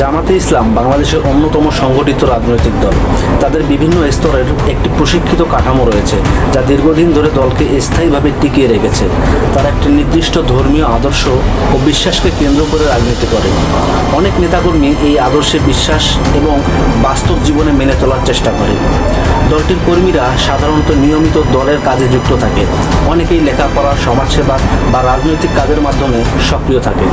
জামাতে ইসলাম বাংলাদেশের অন্যতম সংগঠিত রাজনৈতিক দল। তাদের বিভিন্ন স্তরের একটি প্রশিক্ষিত কাঠামো রয়েছে, যা দীর্ঘদিন ধরে দলকে স্থায়ীভাবে টিকিয়ে রেখেছে। তারা একটি নির্দিষ্ট ধর্মীয় আদর্শ ও বিশ্বাসকে কেন্দ্র করে রাজনীতি করে। অনেক নেতাকর্মী এই আদর্শে বিশ্বাস এবং বাস্তব জীবনে মেনে তোলার চেষ্টা করে। দলটির কর্মীরা সাধারণত নিয়মিত দলের কাজে যুক্ত থাকে। অনেকেই লেখাপড়া, সমাজসেবা বা রাজনৈতিক কাজের মাধ্যমে সক্রিয় থাকে।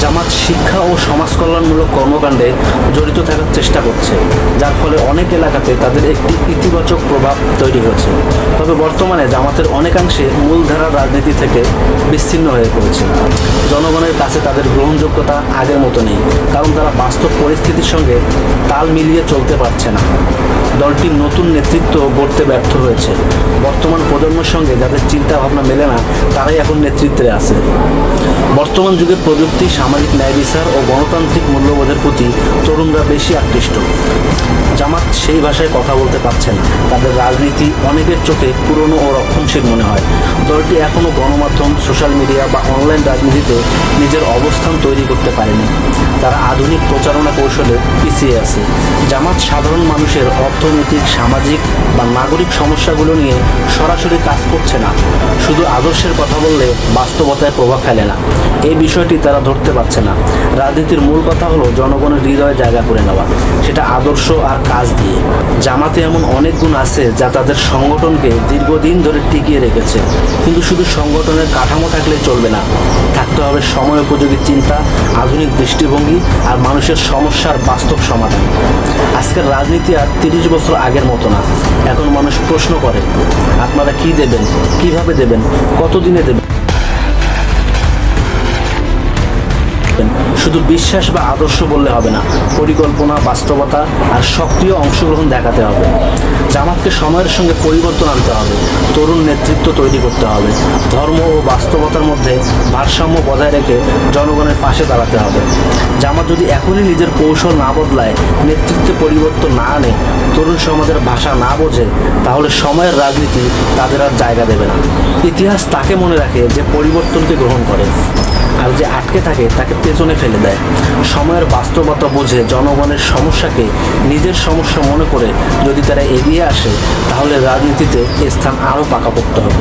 জামাত শিক্ষা ও সমাজ কল্যাণমূলক কর্মকাণ্ডে জড়িত থাকার চেষ্টা করছে, যার ফলে অনেক এলাকাতে তাদের একটি ইতিবাচক প্রভাব তৈরি হয়েছে। তবে বর্তমানে জামাতের অনেকাংশে মূলধারার রাজনীতি থেকে বিচ্ছিন্ন হয়ে পড়েছে। জনগণের কাছে তাদের গ্রহণযোগ্যতা আগের মতো নেই, কারণ তারা বাস্তব পরিস্থিতির সঙ্গে তাল মিলিয়ে চলতে পারছে না। দলটির নতুন নেতৃত্ব গড়তে ব্যর্থ হয়েছে। বর্তমান প্রজন্মের সঙ্গে যাদের চিন্তা ভাবনা মেলে না, তারাই এখন নেতৃত্বে আছে। বর্তমান যুগে প্রযুক্তি, সামাজিক ন্যায় বিচার ও গণতান্ত্রিক মূল্যবোধের প্রতি তরুণরা বেশি আকৃষ্ট। জামাত সেই ভাষায় কথা বলতে পারছে না। তাদের রাজনীতি অনেকের চোখে পুরনো ও রক্ষণশীল মনে হয়। দলটি এখনও গণমাধ্যম, সোশ্যাল মিডিয়া বা অনলাইন রাজনীতিতে নিজের অবস্থান তৈরি করতে পারেনি। তারা আধুনিক প্রচারণা কৌশলে পিছিয়ে আছে। জামাত সাধারণ মানুষের অর্থনৈতিক, সামাজিক বা নাগরিক সমস্যাগুলো নিয়ে সরাসরি কাজ করছে না। শুধু আদর্শের কথা বললে বাস্তবতায় প্রভাব ফেলে না। এই বিষয়টি তারা ধরতে পারছে না। রাজনীতির মূল কথা হলো জনগণের হৃদয়ে জায়গা করে নেওয়া, সেটা আদর্শ আর কাজ দিয়ে। জামাতে এমন অনেক গুণ আছে যা তাদের সংগঠনকে দীর্ঘদিন ধরে টিকিয়ে রেখেছে। কিন্তু শুধু সংগঠনের কাঠামো থাকলে চলবে না। থাকতে হবে সময়, উপযোগী চিন্তা, আধুনিক দৃষ্টিভঙ্গি আর মানুষের সমস্যার বাস্তব সমাধান। আজকের রাজনীতি আর তিরিশ বছর আগের মতো না। এখন মানুষ প্রশ্ন করে, আপনারা কি দেবেন? কীভাবে দেবেন? কতদিনে দেবেন? শুধু বিশ্বাস বা আদর্শ বললে হবে না, পরিকল্পনা, বাস্তবতা আর সক্রিয় অংশগ্রহণ দেখাতে হবে। জামাতকে সময়ের সঙ্গে পরিবর্তন আনতে হবে, তরুণ নেতৃত্ব তৈরি করতে হবে, ধর্ম ও বাস্তবতার মধ্যে ভারসাম্য বজায় রেখে জনগণের পাশে দাঁড়াতে হবে। জামাত যদি এখনই নিজের কৌশল না বদলায়, নেতৃত্বে পরিবর্তন না আনে, তরুণ সমাজের ভাষা না বোঝে, তাহলে সময়ের রাজনীতি তাদের আর জায়গা দেবে না। ইতিহাস তাকে মনে রাখে যে পরিবর্তনকে গ্রহণ করে। আর যে আটকে থাকে, তাকে পেছনে ফেলে দেয়। সময়ের বাস্তবতা বুঝে জনগণের সমস্যাকে নিজের সমস্যা মনে করে যদি তারা এগিয়ে আসে, তাহলে রাজনীতিতে স্থান আরও পাকাপোক্ত হবে।